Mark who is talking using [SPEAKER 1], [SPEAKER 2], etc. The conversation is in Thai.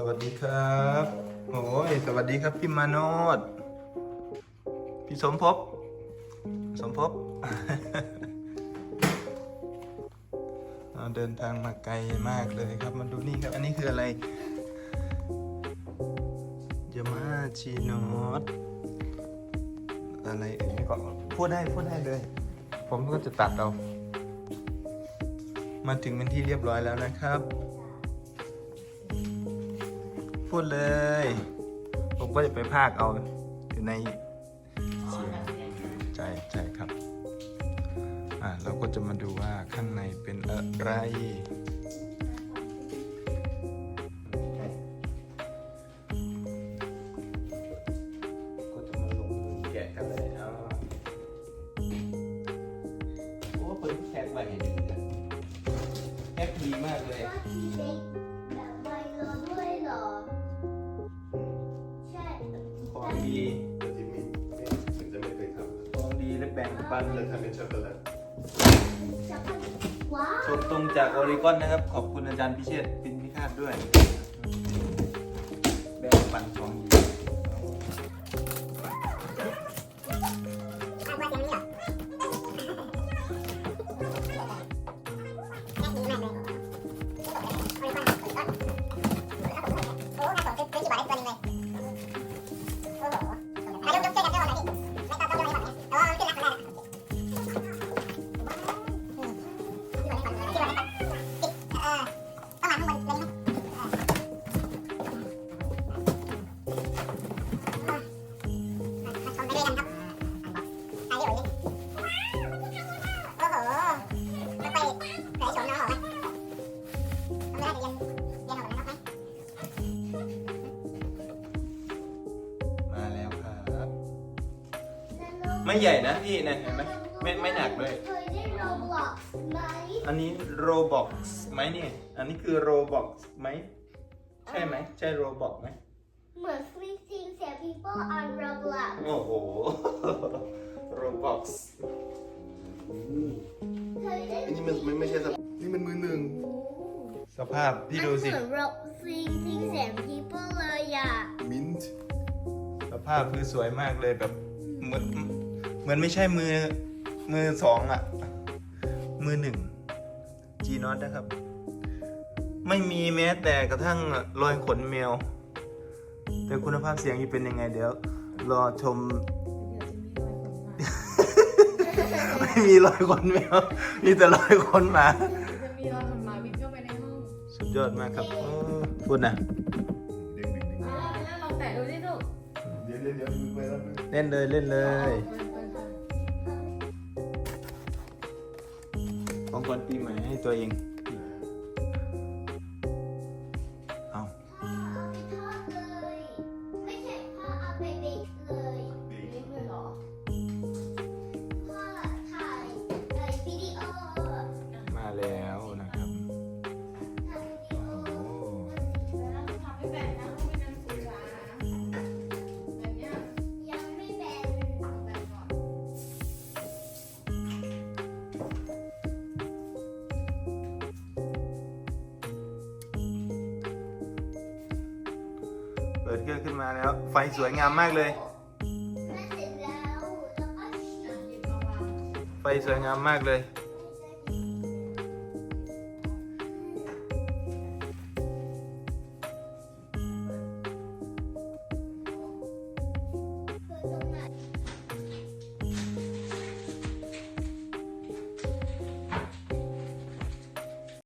[SPEAKER 1] สวัสดีครับโอ้ยสวัสดีครับพี่มาโนดพี่สมภพสมภพเราเดินทางมาไกลมากเลยครับมาดูนี่ครับ อันนี้คืออะไรยามาชีโนดอะไรเอ่ยก็พูดได้พูดได้เลย ผมก็จะตัดเอา มาถึงเป็นที่เรียบร้อยแล้วนะครับ พูดเลย ผมก็จะไปพากเอาอยู่ในเสียงใช่ใช่ครับ อ่าเราก็จะมาดูว่าข้างในเป็นอะไรก็จะมาลงมือแกะกันเลยเอาโอ้เปิดแพ็คไว้ให้ดีนะแพ็คดีมากเลย
[SPEAKER 2] บ่
[SPEAKER 1] งปัน
[SPEAKER 3] จะทำเป็นช็อกโกแลต
[SPEAKER 2] ช็อกโกแลตว้าว
[SPEAKER 1] ส่งตรงจากออริกอนนะครับ ขอบคุณอาจารย์พิเชษฐ์ปินพิฆาตด้วย แบ่งปันของดี มาแล้วครับ ไม่ใหญ่นะพี่นะเห็นไหมไม่ไม่หนักเลย
[SPEAKER 2] เคยได้โรบล็อกไหม
[SPEAKER 1] อันนี้โรบอกไหมเนี่ย อันนี้คือโรบอกไหม ใช่ไหม ใช่โรบอกไหม
[SPEAKER 2] เหมือน freezing เสีย people on Roblox
[SPEAKER 1] โอ้โห โรบอก
[SPEAKER 2] เคยได้
[SPEAKER 3] อันนี้มันมันไม่ใช่สับนี่มันมือหนึ่ง
[SPEAKER 1] สภาพพี่ดูสิ
[SPEAKER 2] มันเหมือน Rob freezing เสีย people เลยอะ
[SPEAKER 3] มินท์
[SPEAKER 1] สภาพคือสวยมากเลยแบบเหมือนเหมือนไม่ใช่มือมือสองอะมือหนึ่งจีนอตนะครับ ไม่มีแม้แต่กระทั่งรอยขนแมว แต่คุณภาพเสียงจะเป็นยังไงเดี๋ยว รอชม ไม่มีรอยขนแมว มีแต่รอยขนหมา ดยอดมากครับโอ้พูดนะ
[SPEAKER 3] เด้งดึงดึง
[SPEAKER 4] อ่าแตะดูดิลูก
[SPEAKER 3] เดี๋ยวเดี๋ยวเดี๋ยวมือไปแล้วมือ
[SPEAKER 1] เล่นเลยเล่นเลย ของขวัญปีใหม่ให้ตัวเอง เกิ
[SPEAKER 3] ด
[SPEAKER 4] เค
[SPEAKER 1] รื่
[SPEAKER 2] อ
[SPEAKER 4] ง
[SPEAKER 1] ขึ้นมาแล้ว ไฟสวยงามมากเลย ไฟสวยงามมากเลย